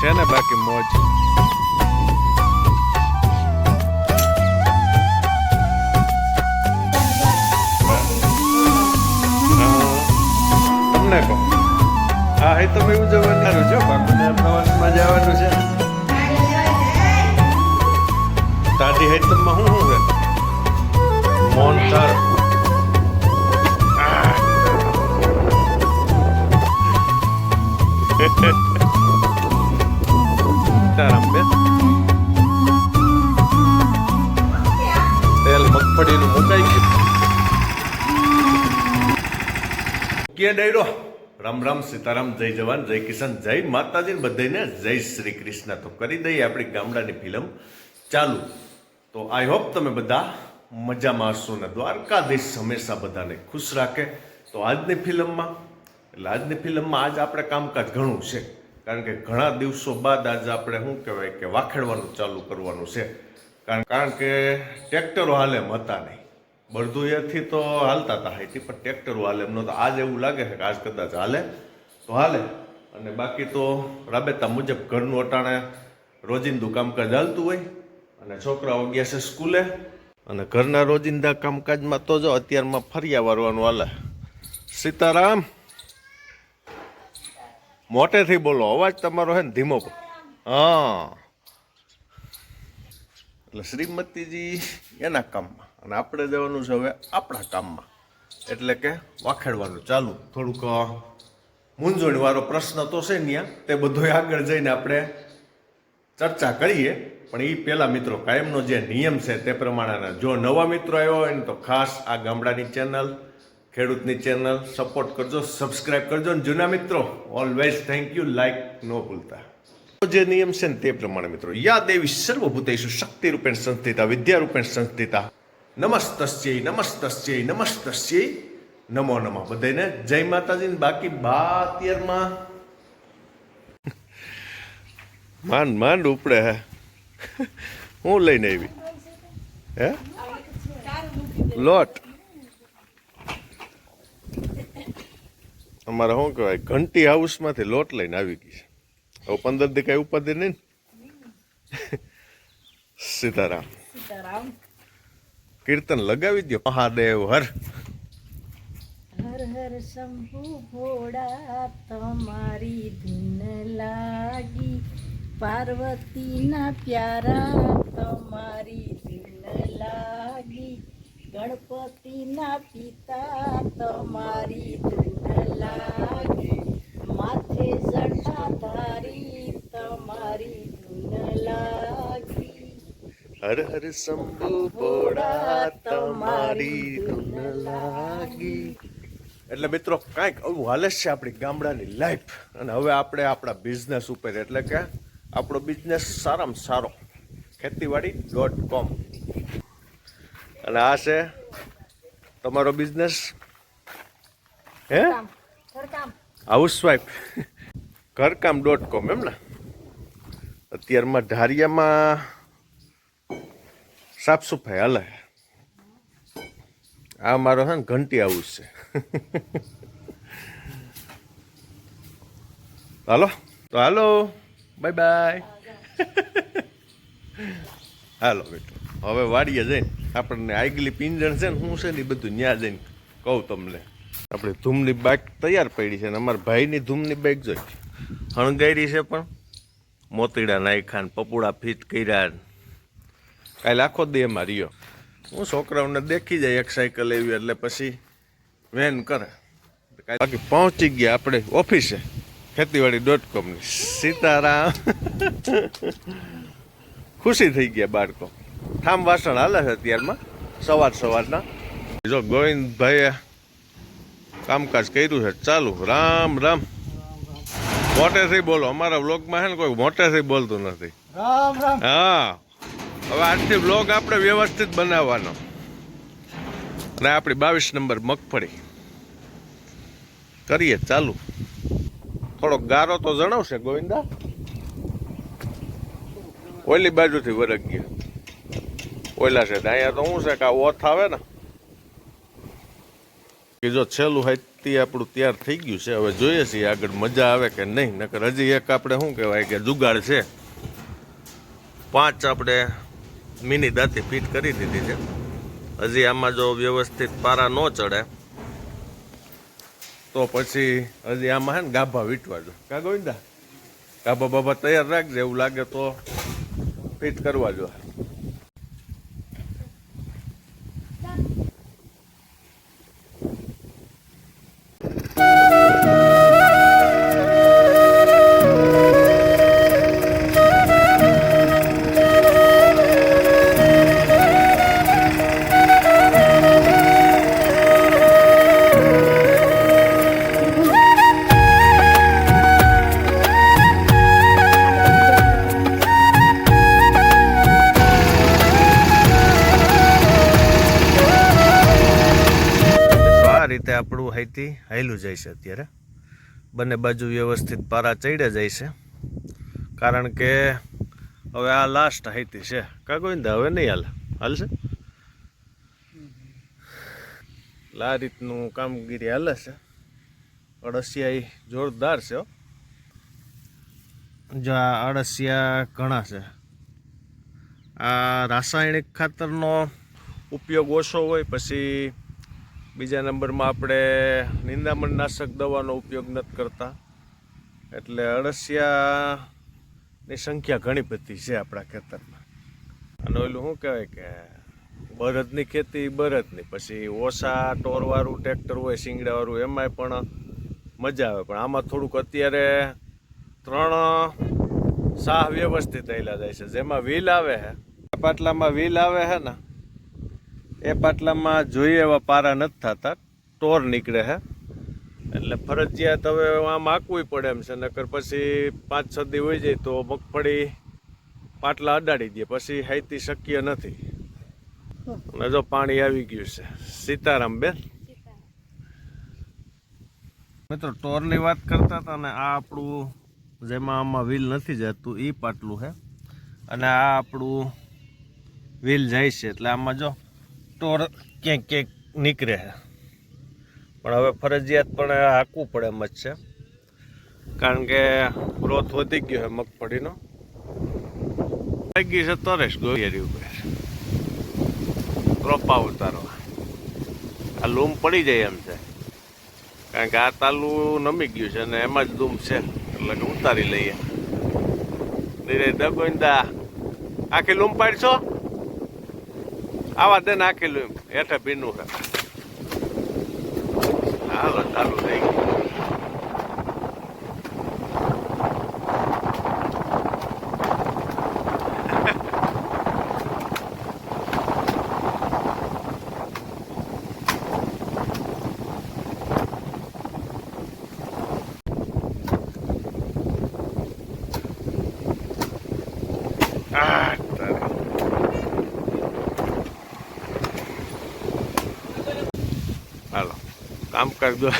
છે ને બાકી મોજ. તમને કહો. હા એ તમે ઉજવવાનું છો? બાપુને પ્રવાસમાં જવાનું છે. તાજી હેતમમાં શું શું છે મોનથાર કે ડાયરો? રામ રામ સીતારામ, જય જવાન, જય કિશન જય માતાજી બધાને જય શ્રી કૃષ્ણ. તો કરી દઈએ આપણી ગામડાની ફિલ્મ ચાલુ. તો આઈ હોપ તમે બધા મજામાં હશો ને દ્વારકાધીશ હંમેશા બધાને ખુશ રાખે. તો આજની ફિલ્મમાં, એટલે આજની ફિલ્મમાં આજ આપણે કામકાજ ઘણું છે. કારણ કે ઘણા દિવસો બાદ આજ આપણે શું કહેવાય કે વાખેડવાનું ચાલુ કરવાનું છે. કારણ કારણ કે ટ્રેક્ટરો હાલે હતા નહીં. બળદુયાથી તો હાલતા હતા હાઈથી પણ ટ્રેક્ટરો હાલે. એમનો તો આજ એવું લાગે છે કે આજ કદાચ હાલે. તો હાલે. અને બાકી તો રાબેતા મુજબ ઘરનું અટાણે રોજિંદુ કામકાજ હાલતું હોય. અને છોકરાઓ ગયા છે સ્કૂલે. અને ઘરના રોજિંદા કામકાજમાં તો જો અત્યારમાં ફર્યા વારવાનું હાલે. સીતારામ, મોટેથી બોલો. અવાજ તમારો હે ને ધીમો હા. એટલે શ્રીમતીજી એના કામમાં. અને આપણે જવાનું છે હવે આપણા કામમાં. એટલે કે વાખેડવાનું. ચાલુ, થોડુંક મૂંઝવણવાળો પ્રશ્ન તો છે ને ત્યાં. તે બધો આગળ જઈને આપણે ચર્ચા કરીએ. પણ એ પહેલા મિત્રો, કાયમનો જે નિયમ છે તે પ્રમાણેના. જો નવા મિત્રો આવ્યો હોય ને તો ખાસ આ ગામડાની ચેનલ, ખેડૂતની ચેનલ સપોર્ટ કરજો, સબસ્ક્રાઇબ કરજો. અને જૂના મિત્રો ઓલવેઝ થેન્ક યુ લાઈક ન ભૂલતા. જે નિયમ છે ને તે પ્રમાણે મિત્રો યા દેવી સર્વભૂતેશુ શક્તિ રૂપેણ સંસ્થિતા વિદ્યા રૂપેણ સંસ્થિતા. નમસ્તસ્યై નમસ્તસ્યై નમસ્તસ્યై. નમો નમો. બધાને જય માતાજી બાકી બા અત્યારમાં માંડ માંડ ઉપડે હે. હું લઈને આવી? હે? લોટ. અમારે શું કહેવાય? ઘંટી હાઉસમાંથી લોટ લઈને આવી ગઈ છે. હવે પંદર દી કાંઈ ઉપાધિ નહીં ને? સીતારામ. સીતારામ. કીર્તન લગાવી દો મહાદેવ, હર. હર હર શંભુ ભોળા, તમારી ધૂન લાગી. પાર્વતીના પ્યારા, તમારી ધૂન લાગી. ગણપતિના પિતા, તમારી ધૂન લાગી. માથે જટાધારી તમારી ધૂન લાગી હર હર શંભુ ભોળા તમારી ધૂન લાગી એટલે મિત્રો કાંઈક આવું હાલે છે આપણી ગામડાની લાઈફ અને હવે આપણે આપણા બિઝનેસ ઉપર એટલે કે આપણો બિઝનેસ સારામાં સારો. ખેતીવાડી ડોટ કોમ અને આ છે તમારો બિઝનેસ હે? હાઉસવાઈફ ઘરકામ. ડોટ કોમ એમ ને? અત્યારમાં ઢારિયામાં સાફ સફાઈ હાલે. આ મારો છે ને ઘંટી હાઉસ છે. હાલો? તો હાલો. Bye bye. હાલો બેટો. હવે વાડીએ જઈને આપણને આગલી પિંજણ છે ને શું છે ને એ બધું ન્યા જઈને કહું તમને. આપણે ધૂમની બાઇક તૈયાર પડી છે ને અમારા ભાઈની ધૂમની બાઇક જોઈ. હણગાયરી છે પણ. મોતીડા નાખ્યા ને પપુડા ફિટ કર્યા કાલે આખો દી એમાં રહ્યો હું છોકરાઓને દેખી જાય એક સાયકલ એવી એટલે પછી વેન કરે. બાકી પહોંચી ગયા આપણે ઓફિસે ખેતીવાડી ડોટ કોમની સીતારામ. ખુશી થઈ ગયા બાળકો ઠામ વાસણ હાલે છે અત્યારમાં સવાર સવારના. જો ગોવિંદભાઈએ કામકાજ કર્યું છે ચાલુ. રામ રામ. મોટેથી બોલો અમારા વ્લોગમાં છે ને કોઈ મોટેથી બોલતું નથી? રામ રામ. હા. હવે આજથી બ્લોગ આપણે વ્યવસ્થિત બનાવવાનો. અને આપણી બાવીસ નંબર મગફળી. કરીએ ચાલુ. થોડોક ગારો તો જણાવશે, ગોવિંદા? ઓલી બાજુથી વરગ ગયા. ઓલા છે, અહીંયા તો શું છે કે ઓથ આવે ને. કે જો છેલ્લું હોય તે આપણું તૈયાર થઈ ગયું છે. હવે જોઈએ છીએ આગળ મજા આવે કે નહીં. નકર હજી એક આપણે શું કહેવાય કે જુગાડ છે. પાંચ આપણે મિની દાંતી ફિટ કરી દીધી છે. હજી આમાં જો વ્યવસ્થિત પારા ન ચડે, તો પછી હજી આમાં હે ને ગાભા વીટવા જો. કા ગોવિંદા? ગાભા બાભા તૈયાર રાખજે, એવું લાગે તો ફિટ કરવા જો. હાઈથી હાયલું જાય છે અત્યારે. બંને બાજુ વ્યવસ્થિત પારા ચડ્યા જાય છે. કારણ કે હવે આ લાસ્ટ હાઈતી છે. કા ગોવિંદા, હવે નહીં હાલ? હાલશે એટલે આ રીતનું કામગીરી હાલે છે. અળસિયા જોરદાર છે. જો આ અળસિયા ઘણા છે. આ રાસાયણિક ખાતરનો ઉપયોગ ઓછો હોય, પછી બીજા નંબરમાં આપણે નિંદામણ નાશક દવાનો ઉપયોગ નથી કરતા. એટલે અળસિયાની સંખ્યા ઘણી બધી છે આપણા ખેતરમાં. અને ઓલું શું કહેવાય કે બળદની ખેતી બળદની પછી ઓછા ટોરવાળું ટ્રેક્ટર હોય, શિંગડાવાળું, એમાંય પણ મજા આવે. પણ આમાં થોડુંક અત્યારે ત્રણ સાહ વ્યવસ્થિત થયેલા જાય છે. જેમાં વ્હીલ આવે છે પાટલામાં વ્હીલ આવે છે ને એ પાટલામાં જોઈએ એવા પારા નથી થતા. ટોર નીકળે હે. એટલે ફરજિયાત હવે આમ આંકવું પડે એમ છે. નકર પછી પાંચ, છ દી હોય જાય તો મગફળી પાટલા અડાડી દે. પછી હાઈતી શક્ય નથી. અને જો પાણી આવી ગયું છે. સીતારામ બેન. મિત્રો, ટોરની વાત કરતા હતા ને, આ આપણું જેમાં આમાં વ્હીલ નથી જતું એ પાટલું છે અને આ આપણું વ્હીલ જાય છે. એટલે આમાં જો ટોર ક્યાંક ક્યાંક નીકળે છે. પણ હવે ફરજિયાત પણ હાંકવું પડે એમ જ છે. કારણ કે ગ્રોથ વધી ગયો છે મગફળીનો. ગઈ છે તરેશ ગોયરી ઉપર. રોપા ઉતારવા આ લૂમ પડી જાય એમ છે. કારણ કે આ તાલું નમી ગયું છે અને એમાં જ લૂમ છે. એટલે કે ઉતારી લઈએ. ધીરે દગોઈંદા આખી લૂમ પાડશો? આવા દે નાખેલું એમ. હેઠે ભીનું છે. હાલો ચાલુ થઈ ગયું આ તારે. હાલો કામ કરજો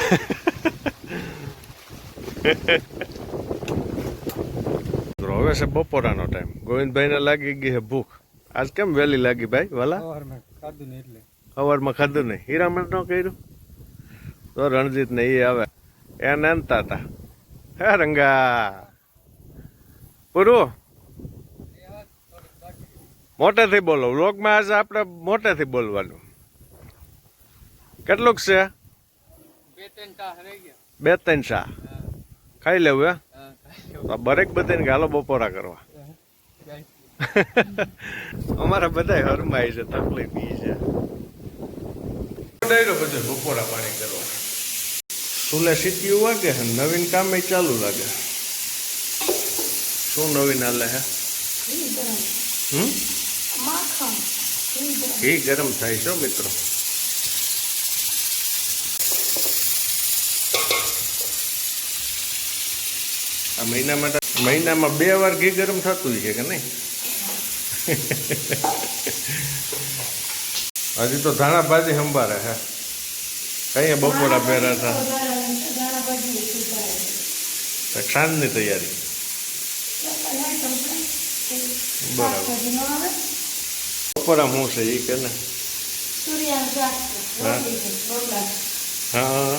હવે છે બપોરાનો ટાઈમ ગોવિંદભાઈને લાગી ગઈ છે ભૂખ. આજ કેમ વહેલી લાગી ભાઈ વાલા? સવારમાં ખાધું નહીં હીરામણ નો કર્યું? તો રણજીત ને એ આવે. એ નાનતા હતા હે રંગા. પૂરું? મોટેથી બોલો. વ્લોગમાં આજે આપણે મોટેથી બોલવાનું. કેટલુંક છે? બે ત્રણ ટાહ રહી ગયા. બે ત્રણ શા ખાઈ લેવું હે? બરેક બધાને ગાલો બપોરા કરવા. અમારા બધા હરમાય છે તકલીફ ઈ છે બપોરા પાણી કરવા. સુલે સીટીયું વાગે છે નવીન કામ ચાલુ લાગે. શું નવીન હાલે હે? હમ? ઘી ગરમ. થાય છે મિત્રો. આ મહિના માટે મહિનામાં બે વાર ઘી ગરમ થતું છે કે નહીં? હજી તો ધાણા ભાજી સંભારે હે કઈ બપોરા પહેરા હતા સાંજની તૈયારી. બરાબર. બપોરા હું છે એ કે ને? હા. હા.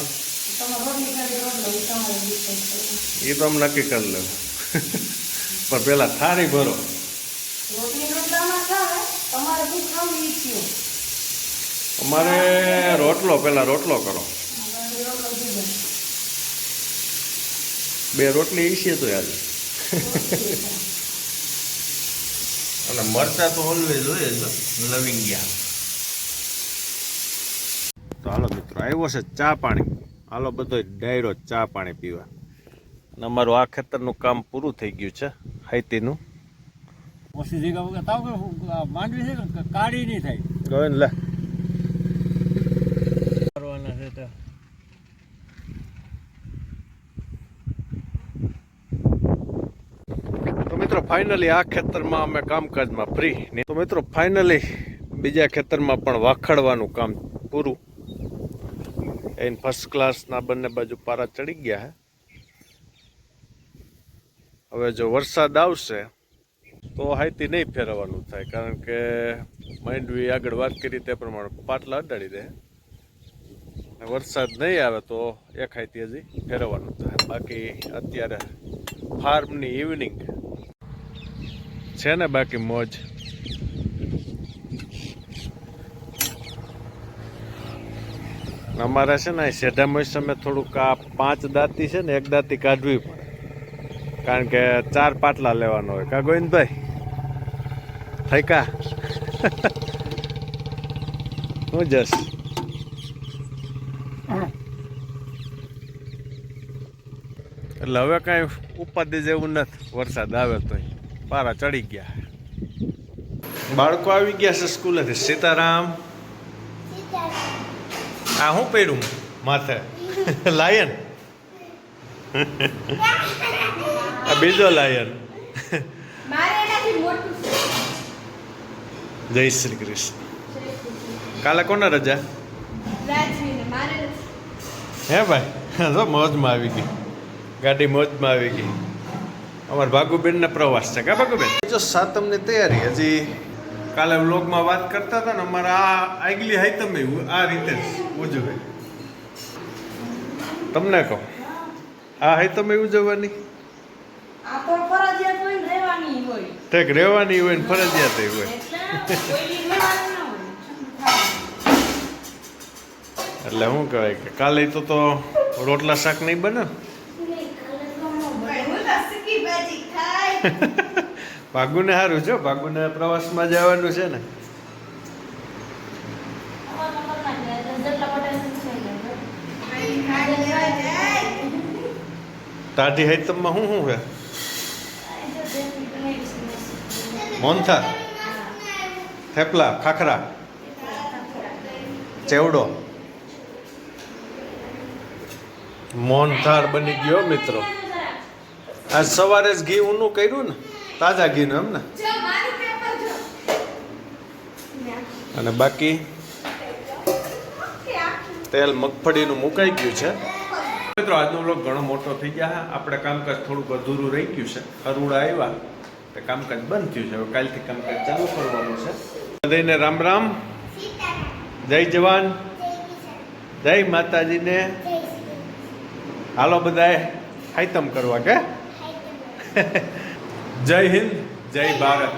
એ તો આમ નક્કી કરી લેવું. પણ પેલા થાળી ભરો. અમારે રોટલો પેલા રોટલો કરો. બે રોટલી ઈશીએ તો યાર અને મરચા તો ઓલવેઝ હોય જ લવિંગ ગયા તો હાલો મિત્રો આવ્યો છે ચા પાણી. હાલો બધો ડાયરો ચા પાણી પીવા. અને અમારું આ ખેતરનું કામ પૂરું થઈ ગયું છે હાઈતીનું. ઓછી જગ્યા વગર તાવ માંડવી છે કાઢી નહીં થાય. ગયો લે. કરવાના છે તો. તો મિત્રો ફાઇનલી આ ખેતરમાં અમે કામકાજમાં ફ્રી તો મિત્રો ફાઇનલી બીજા ખેતરમાં પણ વાખડવાનું કામ પૂરું. એને ફર્સ્ટ ક્લાસના બંને બાજુ પારા ચડી ગયા છે હવે જો વરસાદ આવશે, તો હાઈથી નહીં ફેરવવાનું થાય, કારણ કે માંડવી આગળ વાત કરી તે પ્રમાણે પાટલા અડાડી દે. વરસાદ નહીં આવે તો એક હાઈથી હજી ફેરવવાનું થાય. બાકી અત્યારે ફાર્મની ઇવનિંગ છે ને બાકી મોજ? અમારે છે ને શેઢા અમે થોડુંક આ પાંચ દાંતી છે ને, એક દાંતી કાઢવી પડે. કારણ કે ચાર પાટલા લેવાનો હોય. કા ગોવિંદભાઈ? થઈ કા હું જશ એટલે હવે કાંઈ ઉપાધિ જેવું નથી. વરસાદ આવે તો પારા ચડી ગયા. બાળકો આવી ગયા છે સ્કૂલેથી. સીતારામ. આ શું પહેર્યું માથે. લાયન? આ બીજો લાયન. મારે એનાથી મોટું છે. જય શ્રી કૃષ્ણ. કાલે કોને રજા. હે ભાઈ? જો મોજમાં આવી ગઈ. ગાડી મોજમાં આવી ગઈ. અમારા ભાગુબેનના પ્રવાસ છે. કા ભાગુબેન? જો સાતમની તૈયારી હજી કાલે વ્લોગમાં વાત કરતા હતા ને અમારે આ આગલી હાઈતમ આ રીતે ઉજવે તમને કહો આ હાઈતમ ઉજવવાની? આ તો ફરજિયાત હોય ને રહેવાની હોય. ઠેક રહેવાની હોય ને ફરજિયાત હોય. એટલે શું કહેવાય કે કાલે તો તો રોટલા શાક નહીં બને? ને? ભાગુને સારું જો ભાગુને પ્રવાસમાં જવાનું છે ને. ટાઢી હાઈતમમાં શું શું છે મોનથા? થેપલા, ખાખરા? ચેવડો? મોહનથાળ બની ગયો મિત્રો. આજ સવારે જ ઘી ઊનું કર્યું ને. તાજા ઘીનું એમ ને અને બાકી? તેલ મગફળીનું મુકાઈ ગયું છે. મિત્રો આજનો વ્લોગ ઘણો મોટો થઈ ગયા આપણે કામકાજ થોડુંક અધૂરું રહી ગયું છે. અરુડા આવ્યા તે કામકાજ બંધ થયું છે. હવે કાલથી કામકાજ ચાલુ કરવાનું છે. બધાને રામ રામ. જય જવાન. જય માતાજીને. હાલો બધાએ હાઈતમ કરવા કે? જય હિન્દ, જય ભારત.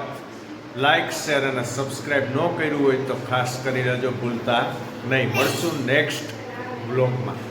લાઇક શેર અને સબસ્ક્રાઈબ ન કર્યું હોય તો ખાસ કરી લેજો ભૂલતા નહીં. મળશું નેક્સ્ટ બ્લોગમાં